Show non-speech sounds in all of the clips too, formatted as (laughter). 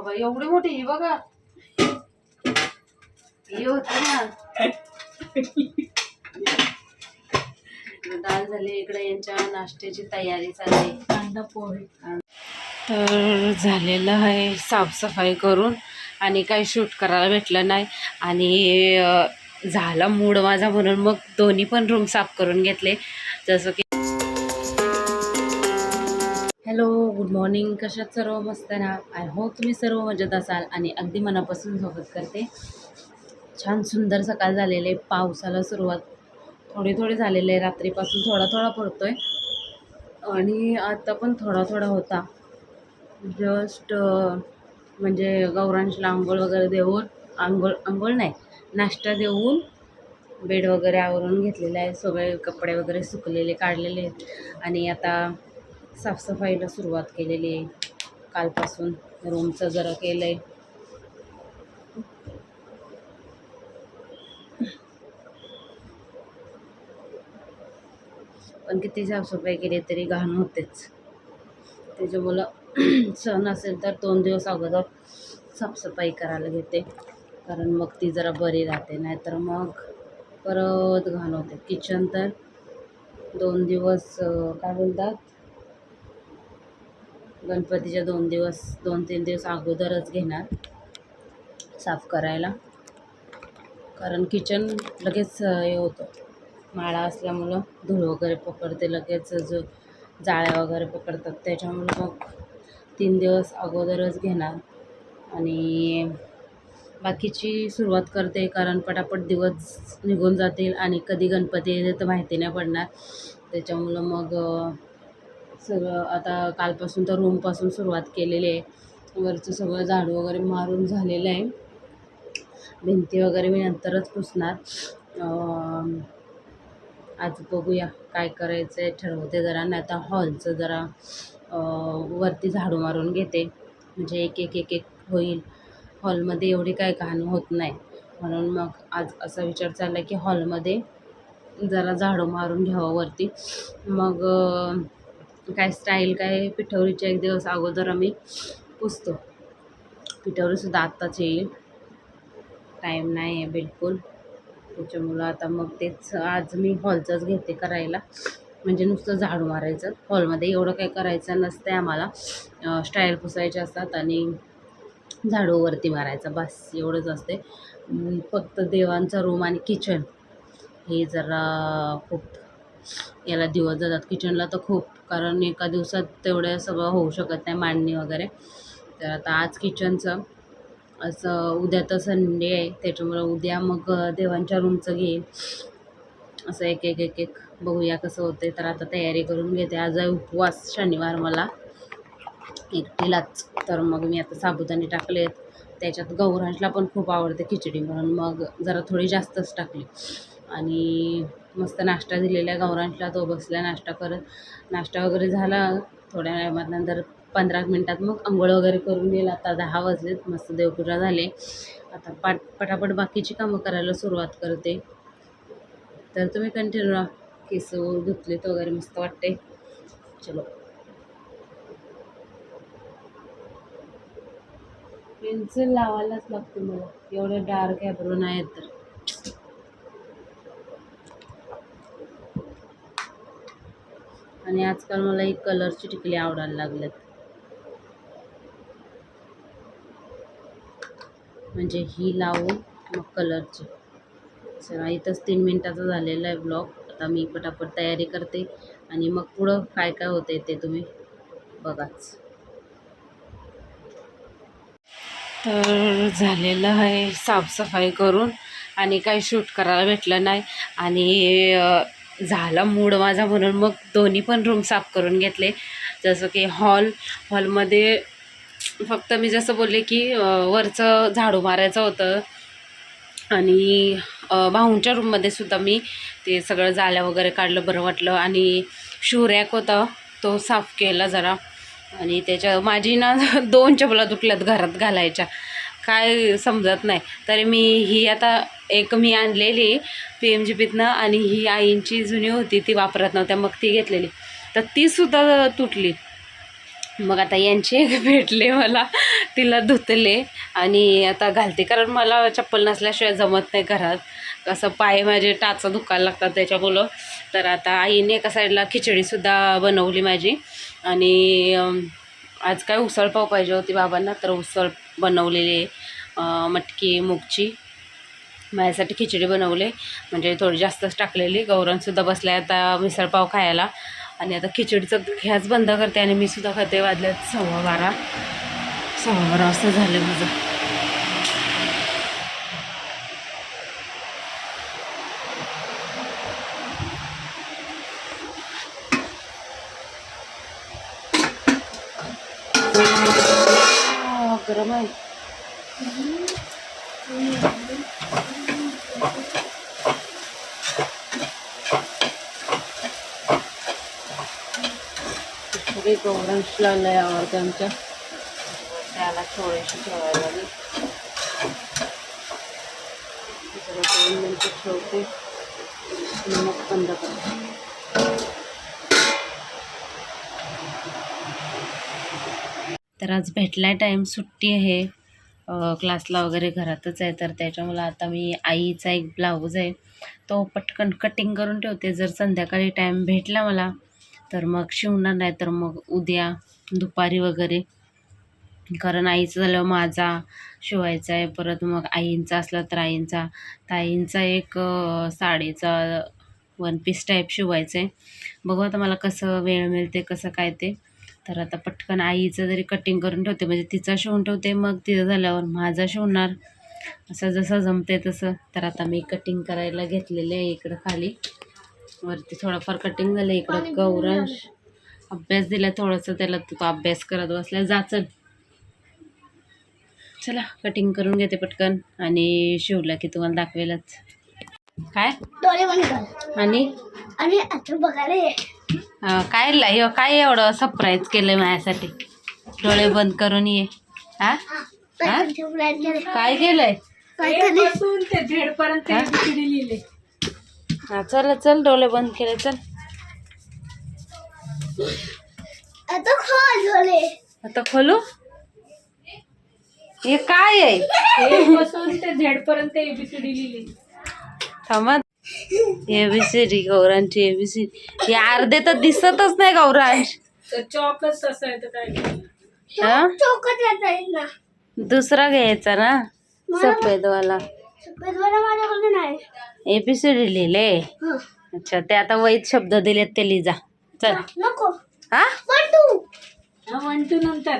बाबा एवढी मोठी ही बघा. ही होती ना. डाळ झाली इकडे यांच्या नाश्त्याची तयारी चालली. कांदा पोहे. तर झालेलं आहे साफसफाई करून आणि काही शूट करायला भेटलं नाही. आणि झाला मूड माझा म्हणून मग दोन्ही पण रूम साफ करून घेतले. जसं की हॅलो गुड मॉर्निंग कशात सर्व मस्त ना? आय होप तुम्ही सर्व मजेत असाल आणि अगदी मनापासून स्वागत करते. छान सुंदर सकाळ झालेले आहे. पावसाला सुरुवात थोडी थोडी झालेले आहे. रात्रीपासून थोडा थोडा पडतोय. आणि आता पण थोडा थोडा होता. जस्ट म्हणजे गौरांशला आंघोळ वगैरे देऊन आंघोळ आंघोळ नाही नाश्ता देऊन बेड वगैरे आवरून घेतलेला आहे. सगळे कपडे वगैरे सुकलेले काढलेले आहेत. आणि आता साफसफाईला सुरुवात केलेली आहे. कालपासून रूमचं जरा केलं आहे पण किती साफसफाई केली तरी घाण होतेच. त्याच्यामुळं सण असेल तर दोन दिवस अगोदर साफसफाई करायला घेते. कारण मग ती जरा बरी राहते. नाहीतर मग परत घाण होते. किचन तर दोन दिवस काय बोलतात? गणपतीच्या दोन दिवस दोन तीन दिवस अगोदरच घेणार. साफ करायला. कारण किचन लगेच हे होतं. माळा असल्यामुळं धूळ वगैरे पकडते लगेच जो जाळ्या वगैरे पकडतात. त्याच्यामुळं मग तीन दिवस अगोदरच घेणार. आणि बाकीची सुरुवात करते कारण पटापट दिवस निघून जातील आणि कधी गणपती येते तर माहिती नाही पडणार. त्याच्यामुळं मग सगळं आता कालपासून तर रूमपासून सुरुवात केलेली आहे. वरचं सगळं झाडू वगैरे मारून झालेलं आहे. भिंती वगैरे मी नंतरच पुसणार. आज बघूया काय करायचं आहे ठरवते जरा. नाही आता हॉलचं जरा वरती झाडू मारून घेते. म्हणजे एक एक एक एक होईल. हॉलमध्ये एवढी काय घाण होत नाही. म्हणून मग आज असा विचार चालला आहे की हॉलमध्ये जरा झाडू मारून घ्यावं वरती. मग काय स्टाईल काय पिठवरीच्या एक दिवस अगोदर आम्ही पुसतो. पिठवरीसुद्धा आत्ताच येईल. टाईम नाही आहे बिलकुल. त्याच्यामुळं आता मग तेच आज मी हॉलचंच घेते करायला. म्हणजे नुसतं झाडू मारायचं. हॉलमध्ये एवढं काही करायचं नसतं आम्हाला. स्टाईल पुसायचे असतात आणि झाडूवरती मारायचं. बस एवढंच असते फक्त देवांचा रूम आणि किचन हे जरा खूप याला दिवस जातात. किचनला तर खूप कारण एका दिवसात तेवढं सगळं होऊ शकत नाही मांडणी वगैरे. तर आता आज किचनचं असं उद्या तर संडे आहे त्याच्यामुळं उद्या मग देवांच्या रूमचं घेईन. असं एक एक एक एक बघूया कसं होते तर आता तयारी करून घेते. आज आहे उपवास शनिवार मला. एकटीलाच. तर मग मी आता साबुदाणे टाकलेत त्याच्यात गौरांशला पण खूप आवडते खिचडी म्हणून. मग जरा थोडी जास्तच टाकली. आणि मस्त नाश्ता दिलेला आहे. गौरांशला तो बसला नाश्ता करत नाश्ता वगैरे झाला. थोड्या वेळात नंतर पंधरा मिनटात मग आंघोळ वगैरे करून येईल आता दहा वाजलेत. मस्त देवपूजा झाले. आता पाट पटापट बाकीची कामं करायला सुरुवात करते. तर तुम्ही कंटिन्यू राहा. केस धुतलेत वगैरे मस्त वाटते चलो. पेन्सिल लावायलाच लागते मला. एवढं डार्क ॲब्रो नाही तर. आणि आजकाल मला ही कलरची टिकली आवडायला लागल्यात. म्हणजे ही लावून मग कलरची. चला इथंच तीन मिनटाचा झालेला आहे ब्लॉग. आता मी पटापट तयारी करते आणि मग पुढं काय काय होते ते तुम्ही बघाच. तर झालेलं आहे साफसफाई करून आणि काही शूट करायला भेटलं नाही. आणि झाला मूड माझा म्हणून. मग दोन्ही पण रूम साफ करून घेतले. जसं की हॉल हॉलमध्ये फक्त मी जसं बोलले की वरचं झाडू मारायचं होतं. आणि भाऊंच्या रूममध्ये सुद्धा मी ते सगळं जाल्या वगैरे काढलं बरं वाटलं. आणि शू रॅक होता तो साफ केला जरा. आणि त्याच्या माझी ना (laughs) दोन चपला तुटल्यात घरात घालायच्या. काय समजत नाही. तरी मी ही आता एक मी आणलेली पी एम जी पीतनं आणि ही आईंची जुनी होती ती वापरत नव्हत्या मग ती घेतलेली. तर तीसुद्धा तुटली. मग आता यांचे एक (laughs) भेटले मला. तिला धुतले आणि आता घालते. कारण मला चप्पल नसल्याशिवाय जमत नाही घरात. कसं पाय माझे टाचा दुखायला लागतात त्याच्यामुळं. तर आता आईने एका साईडला खिचडीसुद्धा बनवली माझी. आणि आज काय उसळपाव पाहिजे होती बाबांना तर उसळ बनवलेली मटकी मूगची. माझ्यासाठी खिचडी बनवले म्हणजे थोडी जास्तच टाकलेली. गौरणसुद्धा बसल्या आता मिसळपाव खायला. आणि आता खिचडीचं गॅस बंद करते आणि मी सुद्धा खाते. वाजल्यात सव्वा बारा. सव्वा बारा वाजता झालं माझं. गरम आहे. सगळे गौरांशला लय आवडते आमच्या. त्याला थोडीशी ठेवायला लागेल जरा दोन मिनटं ठेवते. आणि मग बंद करते. तर आज भेटलाय टाईम सुट्टी आहे. क्लासला वगैरे घरातच आहे तर त्याच्यामुळं आता मी आईचा एक ब्लाऊज आहे. तो पटकन कटिंग करून ठेवते. जर संध्याकाळी टाईम भेटला मला तर मग शिवणार नाही तर मग उद्या दुपारी वगैरे. कारण आईचं झालं माझा शिवायचा आहे परत मग आईंचा असला तर आईंचा. ताईंचा एक साडीचा वन पीस टाईप शिवायचं आहे बघू आता मला कसं वेळ मिळते कसं काय ते. तर आता पटकन आईचं जरी कटिंग करून ठेवते म्हणजे तिचा शिवून ठेवते मग तिचं झाल्यावर माझा शिवणार. असं जसं जमते तसं. तर आता मी कटिंग करायला घेतलेले आहे इकडं खाली. वरती थोडंफार कटिंग झालं इकडं गौरांश अभ्यास दिला थोडंसं त्याला तू अभ्यास करत बसला जाचल चला. कटिंग करून घेते पटकन आणि शिवला की तुम्हाला दाखवेलच. काय? आणि? आणि बघायला काय ला काय एवढं सरप्राईज केलंय माझ्यासाठी? डोळे बंद करून ये. हा हा? काय केलंय? हा? हा चल चल डोळे बंद केले चल. आता खोल झाले आता खोलू? हे काय आहे? थांबा. एबीसीडी गौरांची एबीसीडी हे अर्धे तर दिसतच नाही गौरांश चॉकच तसं आहे तर काय हा? चौकट येता येत ना. दुसरा घ्यायचा ना सफेदवाला. एबीसीडी लिहिले. अच्छा ते आता वैध शब्द दिलेत ते लिजा. चल. नको. हा? One two. हा वन टू नंतर.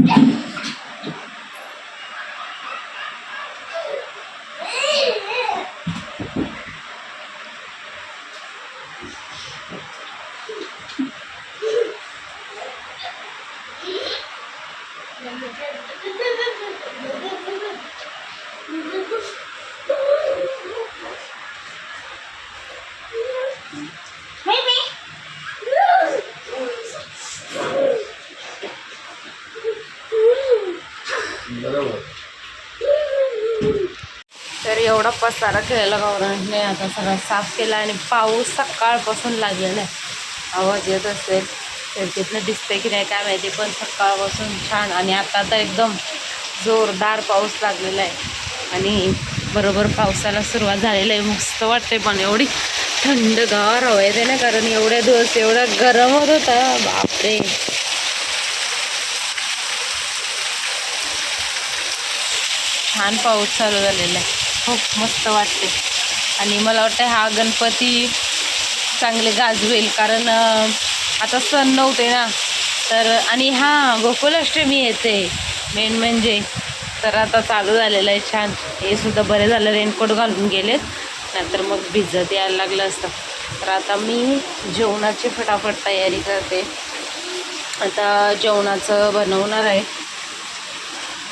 Yeah. बरोबर. तर एवढा पसारा केलेला गौरांशने आता सगळा साफ केला आणि पाऊस सकाळपासून लागलेला आहे आवाज येत असेल खिडकीतनं दिसते की नाही काय माहिती पण सकाळपासून छान आणि आता तर एकदम जोरदार पाऊस लागलेला आहे. आणि बरोबर पावसाला सुरुवात झालेली आहे मस्त वाटते पण एवढी थंडगार हवा येते ना कारण एवढ्या दिवस एवढा गरम होत होता. बापरे. छान पाऊस चालू झालेला आहे. खूप मस्त वाटते. आणि मला वाटतं हा गणपती चांगले गाजवेल कारण आता सण नव्हते ना. तर आणि हां गोकुलाष्टमी येते. मेन म्हणजे तर आता चालू झालेलं आहे छान. हे सुद्धा बरे झालं रेनकोट घालून गेलेत. नंतर मग भिजत यायला लागलं असतं. तर आता मी जेवणाची फटाफट तयारी करते. आता जेवणाचं बनवणार आहे.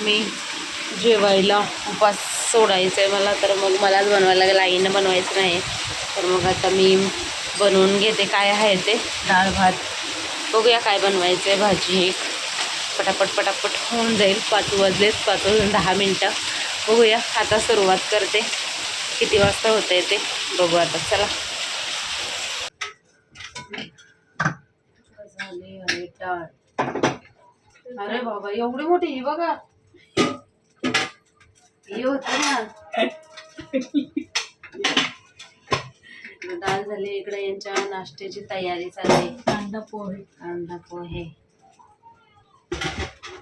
मी जेवायला उपास सोडायचा आहे मला तर मग मलाच बनवायला लागेल. आईनं बनवायचं नाही. तर मग आता मी बनवून घेते. काय आहे ते? डाळ भात. बघूया काय बनवायचं आहे. भाजी एक. पटापट पटापट होऊन जाईल. पाच वाजलेच पाच वाजून दहा मिनटं. बघूया. आता सुरुवात करते. किती वाजता होतं ते? बघू आता. चला. झाले डाळ अरे बाबा एवढी मोठी ही बघा. ही होती ना. डाळ झाली इकडे यांच्या नाश्त्याची तयारी चालली. कांदा पोहे. कांदा पोहे.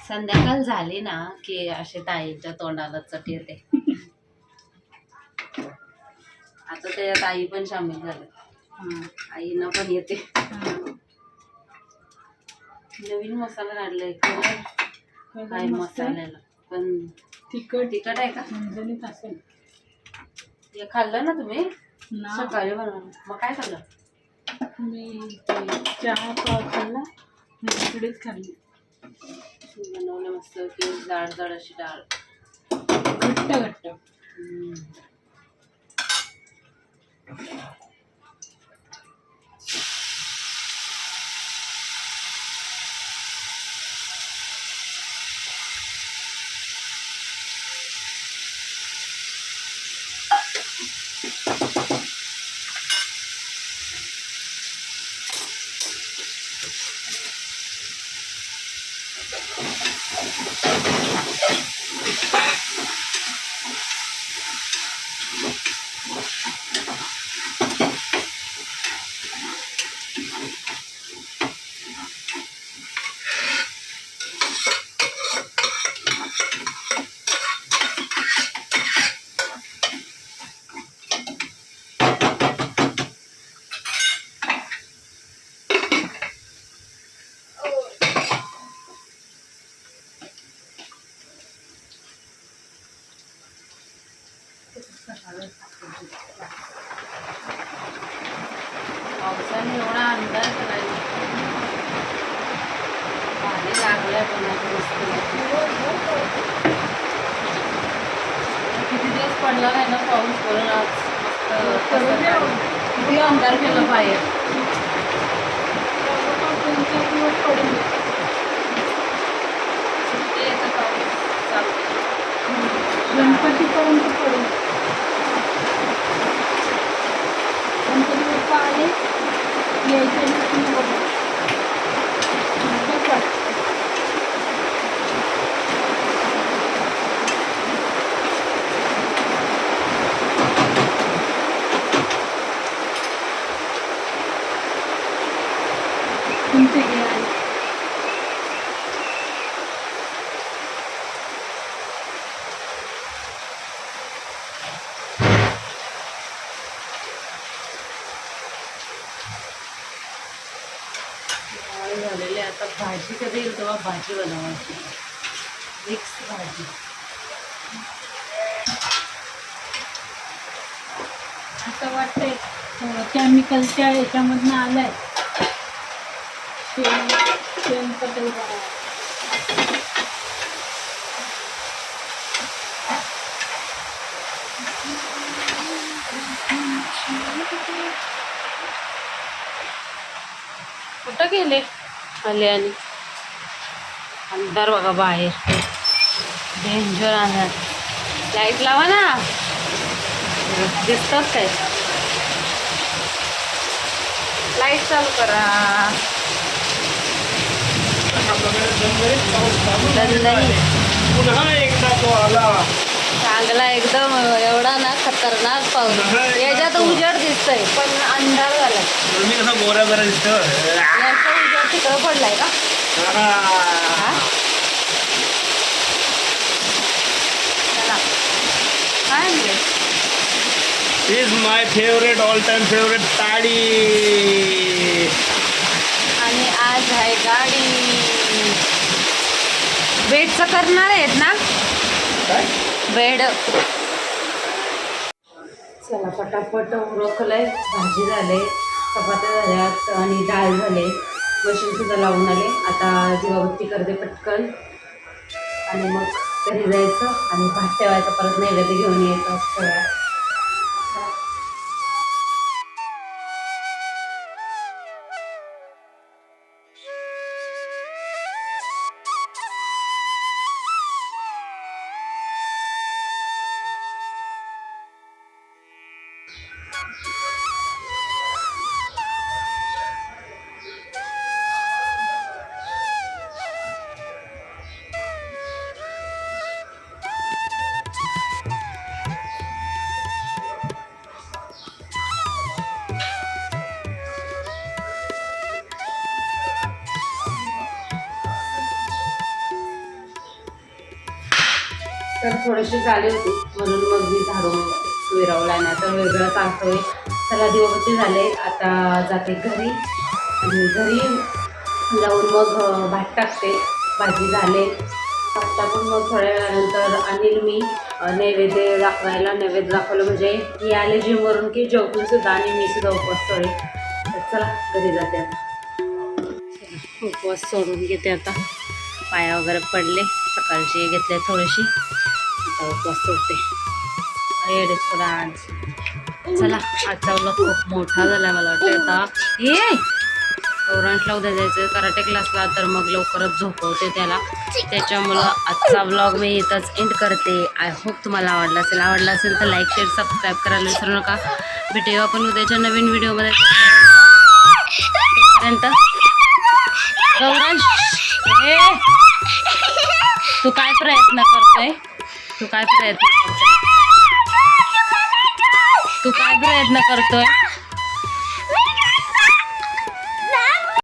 संध्याकाळ झाली ना की असे ताईच्या तोंडाला चट येते. आता त्याच्यात आई पण सामील झाले. आईनं पण येते. नवीन मसाला काढलाय काय. मसाल्याला. पण तिखट तिखट आहे का? झणझणीत असेल. हे खाल्लं ना तुम्ही? ना. सकाळी बनवलं. मग काय खाल्लं? मी ते चहा पाव खाल्ला. मी इकडेच खाल्ली. बनवलं मस्त की जाड जाड अशी डाळ. घट्ट घट्ट. Thank you. पावसाने एवढा अंदाज करायचा पाणी लागलंय पण किती दिवस पडला नाही ना पाऊस म्हणून आज मस्त किती अंधार केला बाहेर दोन चार दिवस पडून दे. ते आता पाऊस चालू गणपतीपर्यंत पडून गणपती बाप्पा आले यायच्या दिवशी बघा मस्तच वाटतं. तुमचे हे आहे डाळ झालेली आहे. आता भाजी कधी येईल तेव्हा भाजी बनवायची. मिक्स भाजी. असं वाटतंय केमिकलच्या याच्यामधनं आलंय. शेण शेणखतही कुठं गेले? आले आणि अंधार बघा बाहेर. डेंजर आहे. लाइट लावा ना. दिसतात काय? लाइट चालू करा. चांगला एकदम एवढा ना खतरनाक पाऊस. याच्यात उजेड दिसतंय पण अंधार झालाय तिकडं पडलाय का? हा? काय? Is my favourite all time favourite ताडी आणि आज आहे गाडी. बेडचं करणार आहेत ना? काय? बेड. चला पटापट उरकलंय. भाजी झाले चपात्या झाल्यात आणि डाळ झाले. मशीनसुद्धा लावून आले. आता दिवाबत्ती करते पटकन. आणि मग घरी जायचं आणि भात ठेवायचं परत नैवेद्य घेऊन यायचं थोडीशी झाली होती. म्हणून मग मी झाडून विरवला नाही तर वेगळं सांगतोय चला दिवाबत्ती झाले. आता जाते घरी. आणि घरी जाऊन मग भात टाकते. भाजी झाले. भात टाकून मग थोड्या वेळानंतर अनिल मी नैवेद्य दाखवायला नैवेद्य दाखवलं म्हणजे ही आले जिमवरून की जेवतून सुद्धा आणि मी सुद्धा उपवास सोडे तर चला घरी जाते आता. उपवास सोडून घेते आता. पाया वगैरे पडले. सकाळची घेतले थोडीशी आता उपवास सोडते येडेच पुरा आज चला आजचा व्लॉग खूप मोठा झाला मला वाटतं आता. हे गौरांशला उद्या जायचं कराटे क्लासला तर मग लवकरच झोपवते त्याला. त्याच्यामुळं आजचा ब्लॉग मी इथंच एंड करते. आय होप तुम्हाला आवडला असेल. आवडला असेल तर लाईक शेअर सबस्क्राईब करायला विसरू नका. भेटूया आपण उद्याच्या नवीन व्हिडिओमध्ये तोपर्यंत. गौरांश ए! तू काय प्रयत्न करतोय? तू काय प्रयत्न करतोय? तू काय प्रयत्न करतोय?